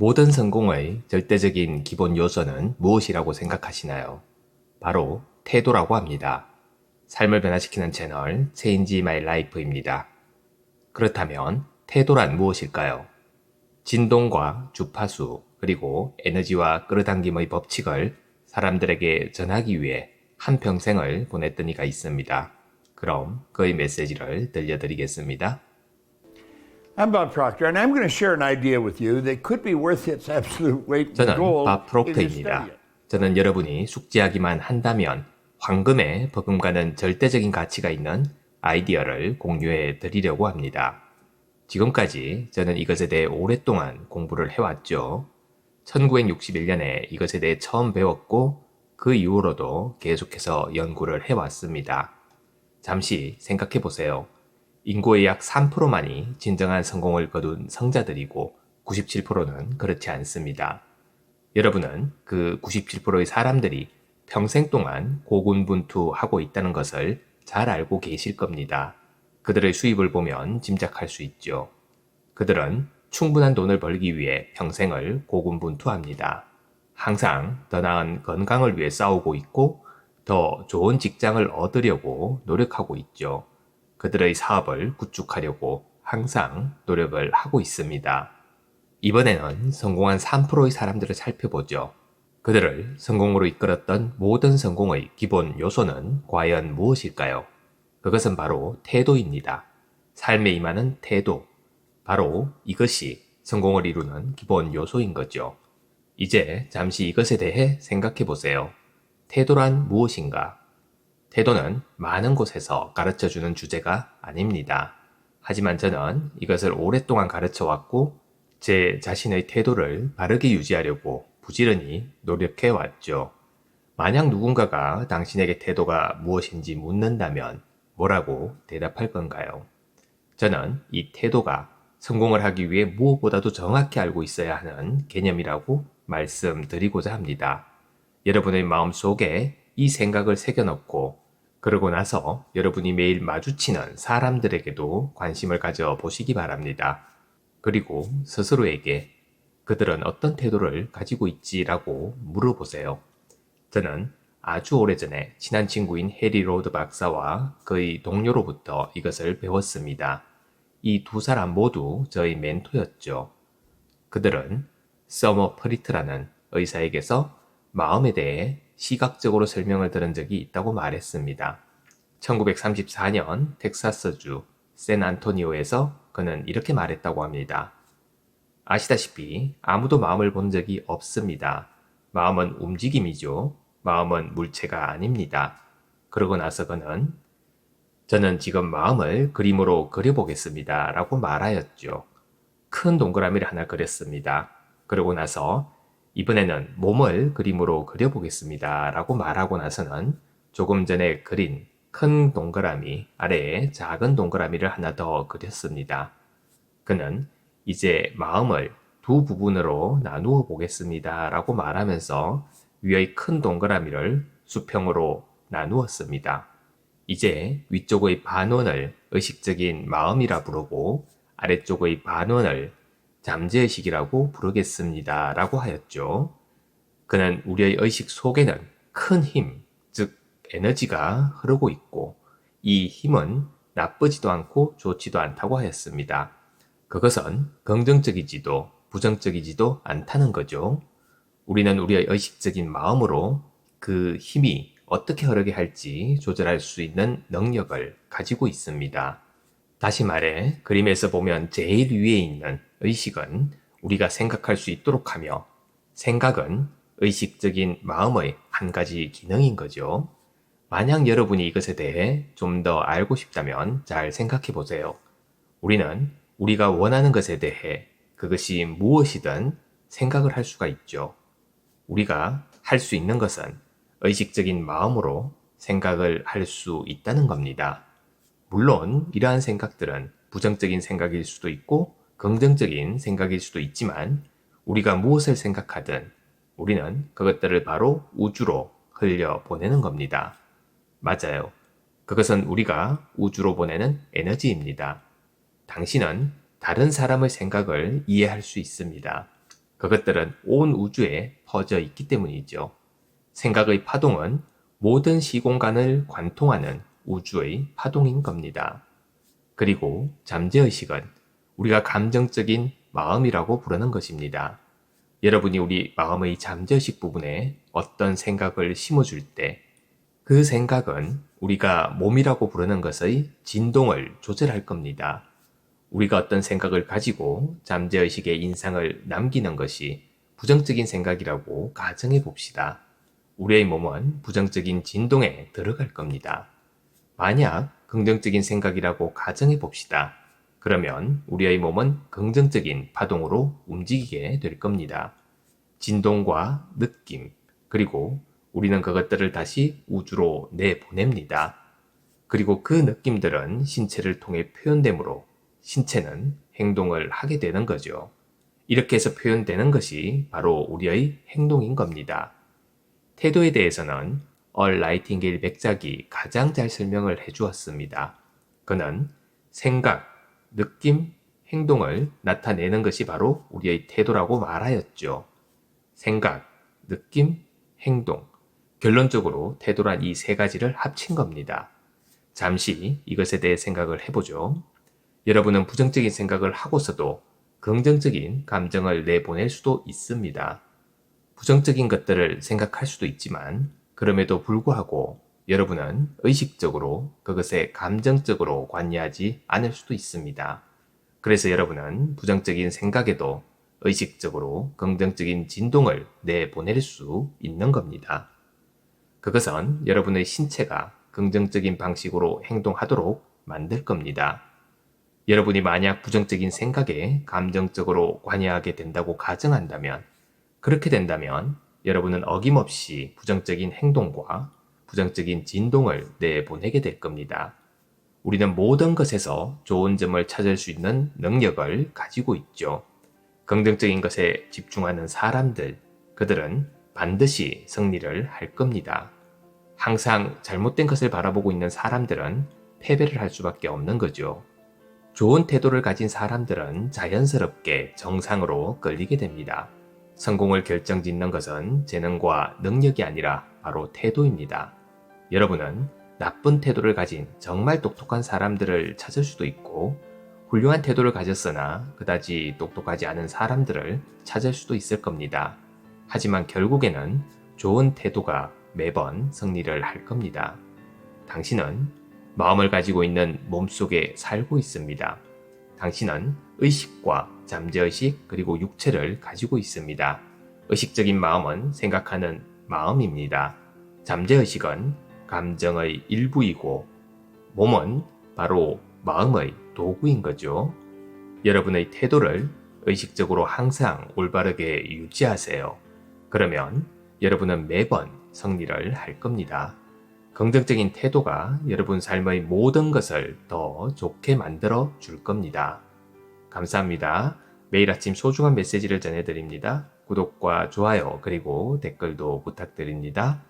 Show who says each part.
Speaker 1: 모든 성공의 절대적인 기본 요소는 무엇이라고 생각하시나요? 바로 태도라고 합니다. 삶을 변화시키는 채널 Change My Life입니다. 그렇다면 태도란 무엇일까요? 진동과 주파수 그리고 에너지와 끌어당김의 법칙을 사람들에게 전하기 위해 한평생을 보냈던 이가 있습니다. 그럼 그의 메시지를 들려드리겠습니다.
Speaker 2: I'm Bob Proctor, and I'm going to share an idea with you that could be worth its absolute weight in
Speaker 1: 저는
Speaker 2: gold
Speaker 1: 밥
Speaker 2: if you
Speaker 1: 프록터입니다.
Speaker 2: study it.
Speaker 1: 저는 여러분이 숙지하기만 한다면 황금에 버금가는 절대적인 가치가 있는 아이디어를 공유해 드리려고 합니다. 지금까지 저는 이것에 대해 오랫동안 공부를 해왔죠. 1961년에 이것에 대해 처음 배웠고 그 이후로도 계속해서 연구를 해왔습니다. 잠시 생각해 보세요. 인구의 약 3%만이 진정한 성공을 거둔 성자들이고 97%는 그렇지 않습니다. 여러분은 그 97%의 사람들이 평생 동안 고군분투하고 있다는 것을 잘 알고 계실 겁니다. 그들의 수입을 보면 짐작할 수 있죠. 그들은 충분한 돈을 벌기 위해 평생을 고군분투합니다. 항상 더 나은 건강을 위해 싸우고 있고 더 좋은 직장을 얻으려고 노력하고 있죠. 그들의 사업을 구축하려고 항상 노력을 하고 있습니다. 이번에는 성공한 3%의 사람들을 살펴보죠. 그들을 성공으로 이끌었던 모든 성공의 기본 요소는 과연 무엇일까요? 그것은 바로 태도입니다. 삶에 임하는 태도. 바로 이것이 성공을 이루는 기본 요소인 거죠. 이제 잠시 이것에 대해 생각해 보세요. 태도란 무엇인가? 태도는 많은 곳에서 가르쳐 주는 주제가 아닙니다. 하지만 저는 이것을 오랫동안 가르쳐 왔고 제 자신의 태도를 바르게 유지하려고 부지런히 노력해 왔죠. 만약 누군가가 당신에게 태도가 무엇인지 묻는다면 뭐라고 대답할 건가요? 저는 이 태도가 성공을 하기 위해 무엇보다도 정확히 알고 있어야 하는 개념이라고 말씀드리고자 합니다. 여러분의 마음 속에 이 생각을 새겨넣고 그러고 나서 여러분이 매일 마주치는 사람들에게도 관심을 가져 보시기 바랍니다. 그리고 스스로에게 그들은 어떤 태도를 가지고 있지라고 물어보세요. 저는 아주 오래전에 친한 친구인 해리 로드 박사와 그의 동료로부터 이것을 배웠습니다. 이 두 사람 모두 저의 멘토였죠. 그들은 서머 프리트라는 의사에게서 마음에 대해 시각적으로 설명을 들은 적이 있다고 말했습니다. 1934년 텍사스주 샌안토니오에서 그는 이렇게 말했다고 합니다. 아시다시피 아무도 마음을 본 적이 없습니다. 마음은 움직임이죠. 마음은 물체가 아닙니다. 그러고 나서 그는 저는 지금 마음을 그림으로 그려보겠습니다. 라고 말하였죠. 큰 동그라미를 하나 그렸습니다. 그러고 나서 이번에는 몸을 그림으로 그려보겠습니다. 라고 말하고 나서는 조금 전에 그린 큰 동그라미 아래에 작은 동그라미를 하나 더 그렸습니다. 그는 이제 마음을 두 부분으로 나누어 보겠습니다. 라고 말하면서 위의 큰 동그라미를 수평으로 나누었습니다. 이제 위쪽의 반원을 의식적인 마음이라 부르고 아래쪽의 반원을 잠재의식이라고 부르겠습니다. 라고 하였죠. 그는 우리의 의식 속에는 큰 힘, 즉 에너지가 흐르고 있고 이 힘은 나쁘지도 않고 좋지도 않다고 하였습니다. 그것은 긍정적이지도 부정적이지도 않다는 거죠. 우리는 우리의 의식적인 마음으로 그 힘이 어떻게 흐르게 할지 조절할 수 있는 능력을 가지고 있습니다. 다시 말해, 그림에서 보면 제일 위에 있는 의식은 우리가 생각할 수 있도록 하며, 생각은 의식적인 마음의 한 가지 기능인 거죠. 만약 여러분이 이것에 대해 좀 더 알고 싶다면 잘 생각해 보세요. 우리는 우리가 원하는 것에 대해 그것이 무엇이든 생각을 할 수가 있죠. 우리가 할 수 있는 것은 의식적인 마음으로 생각을 할 수 있다는 겁니다. 물론 이러한 생각들은 부정적인 생각일 수도 있고 긍정적인 생각일 수도 있지만 우리가 무엇을 생각하든 우리는 그것들을 바로 우주로 흘려 보내는 겁니다. 맞아요. 그것은 우리가 우주로 보내는 에너지입니다. 당신은 다른 사람의 생각을 이해할 수 있습니다. 그것들은 온 우주에 퍼져 있기 때문이죠. 생각의 파동은 모든 시공간을 관통하는 우주의 파동인 겁니다. 그리고 잠재의식은 우리가 감정적인 마음이라고 부르는 것입니다. 여러분이 우리 마음의 잠재의식 부분에 어떤 생각을 심어줄 때 그 생각은 우리가 몸이라고 부르는 것의 진동을 조절할 겁니다. 우리가 어떤 생각을 가지고 잠재의식의 인상을 남기는 것이 부정적인 생각이라고 가정해 봅시다. 우리의 몸은 부정적인 진동에 들어갈 겁니다. 만약 긍정적인 생각이라고 가정해 봅시다. 그러면 우리의 몸은 긍정적인 파동으로 움직이게 될 겁니다. 진동과 느낌, 그리고 우리는 그것들을 다시 우주로 내보냅니다. 그리고 그 느낌들은 신체를 통해 표현되므로 신체는 행동을 하게 되는 거죠. 이렇게 해서 표현되는 것이 바로 우리의 행동인 겁니다. 태도에 대해서는 얼 라이팅게일 백작이 가장 잘 설명을 해 주었습니다. 그는 생각, 느낌, 행동을 나타내는 것이 바로 우리의 태도라고 말하였죠. 생각, 느낌, 행동. 결론적으로 태도란 이 세 가지를 합친 겁니다. 잠시 이것에 대해 생각을 해보죠. 여러분은 부정적인 생각을 하고서도 긍정적인 감정을 내보낼 수도 있습니다. 부정적인 것들을 생각할 수도 있지만 그럼에도 불구하고 여러분은 의식적으로 그것에 감정적으로 관여하지 않을 수도 있습니다. 그래서 여러분은 부정적인 생각에도 의식적으로 긍정적인 진동을 내보낼 수 있는 겁니다. 그것은 여러분의 신체가 긍정적인 방식으로 행동하도록 만들 겁니다. 여러분이 만약 부정적인 생각에 감정적으로 관여하게 된다고 가정한다면, 그렇게 된다면 여러분은 어김없이 부정적인 행동과 부정적인 진동을 내보내게 될 겁니다. 우리는 모든 것에서 좋은 점을 찾을 수 있는 능력을 가지고 있죠. 긍정적인 것에 집중하는 사람들, 그들은 반드시 승리를 할 겁니다. 항상 잘못된 것을 바라보고 있는 사람들은 패배를 할 수밖에 없는 거죠. 좋은 태도를 가진 사람들은 자연스럽게 정상으로 끌리게 됩니다. 성공을 결정짓는 것은 재능과 능력이 아니라 바로 태도입니다. 여러분은 나쁜 태도를 가진 정말 똑똑한 사람들을 찾을 수도 있고 훌륭한 태도를 가졌으나 그다지 똑똑하지 않은 사람들을 찾을 수도 있을 겁니다. 하지만 결국에는 좋은 태도가 매번 승리를 할 겁니다. 당신은 마음을 가지고 있는 몸 속에 살고 있습니다. 당신은 의식과 잠재의식 그리고 육체를 가지고 있습니다. 의식적인 마음은 생각하는 마음입니다. 잠재의식은 감정의 일부이고 몸은 바로 마음의 도구인 거죠. 여러분의 태도를 의식적으로 항상 올바르게 유지하세요. 그러면 여러분은 매번 승리를 할 겁니다. 긍정적인 태도가 여러분 삶의 모든 것을 더 좋게 만들어 줄 겁니다. 감사합니다. 매일 아침 소중한 메시지를 전해드립니다. 구독과 좋아요 그리고 댓글도 부탁드립니다.